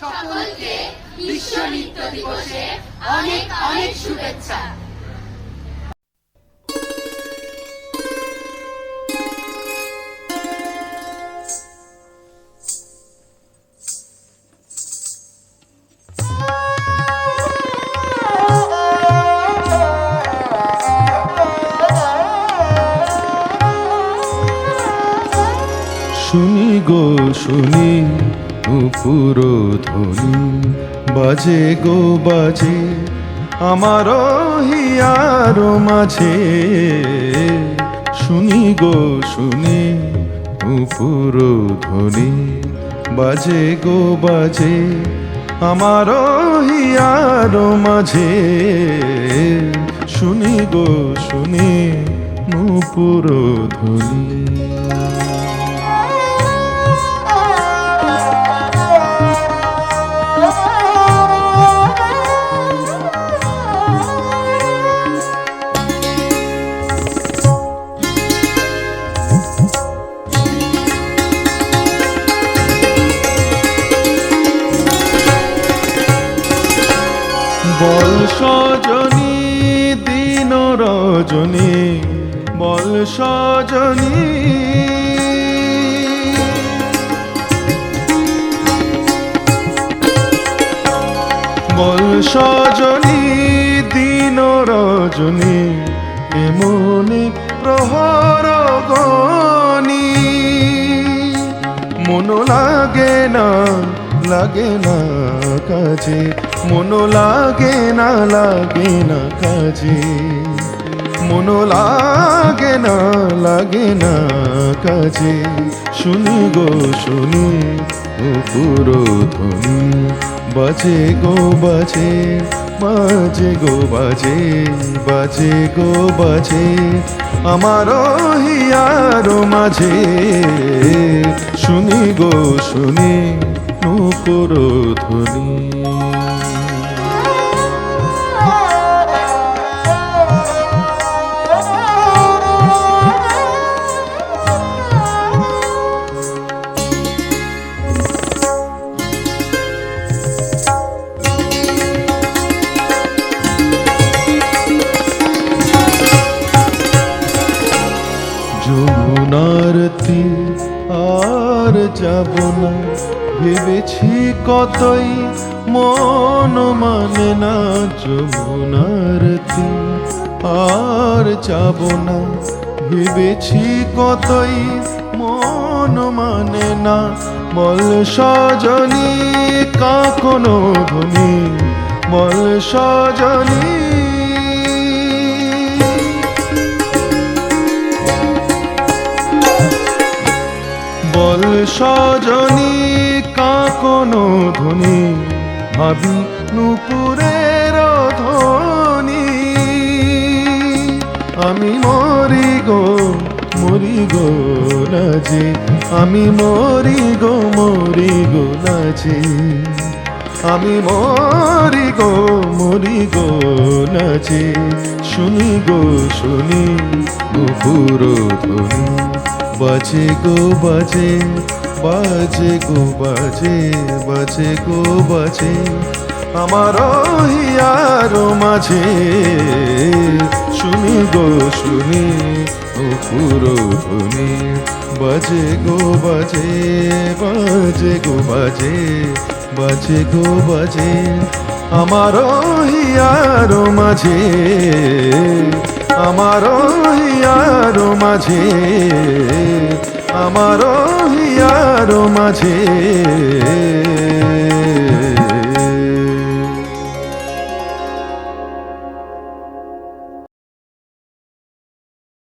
সকলকে বিশ্ব নৃত্য দিবসে অনেক অনেক শুভেচ্ছা। শুনি গো শুনি। উপর ধ্বনি বাজে গো বাজে, আমার হিয়ার মাঝে। শুনি গো, শুনি উপর ধ্বনি বাজে গো বাজে, আমার হিয়ার মাঝে। শুনি গো, শুনি নুপুর ধ্বনি বল সজনী, দিন রজনী, বল সজনী। বল সজনী, দিন রজনী এমনি প্রহর গনি। মন লাগে না লাগে না কাজে মন লাগে না লাগে না কাজে। মন লাগে না লাগে না কাজে। শুনি গো, শুনি উপর ধ্বনি বাজে গো, বাজে বাজে গো, বাজে বাজে গো, বাজে। আমার হিয়ার মাঝে। শুনি গো, শুনি নুপুর ধ্বনি যমুনার তীর আর যাব না। ভেবেছি কতই মন মানে না যমুনার আর যাব না। ভেবেছি কতই মন মানে না বল সজনী কাকনো ধ্বনি বল সজনী। বল সজনী কাকনো ধ্বনি, ভাবি নুপুরের ধ্বনি। আমি মরি গো মরি গো নাজে আমি মরি গো মরি গো নাজে আমি মরি গো মরি গো নাচে শুনি গো, শুনি নুপুর ধ্বনি। বাজে গো, বাজে বাজে গো, বাজে বাজে গো, বাজে। আমার হিয়ার মাঝে, শুনি গো, শুনি নুপুর ধ্বনি। বাজে গো, বাজে বাজে গো, বাজে বাজে গো, বাজে। আমার হিয়ার মাঝে, আমার হিয়ার মাঝে আমার হিয়ার মাঝে।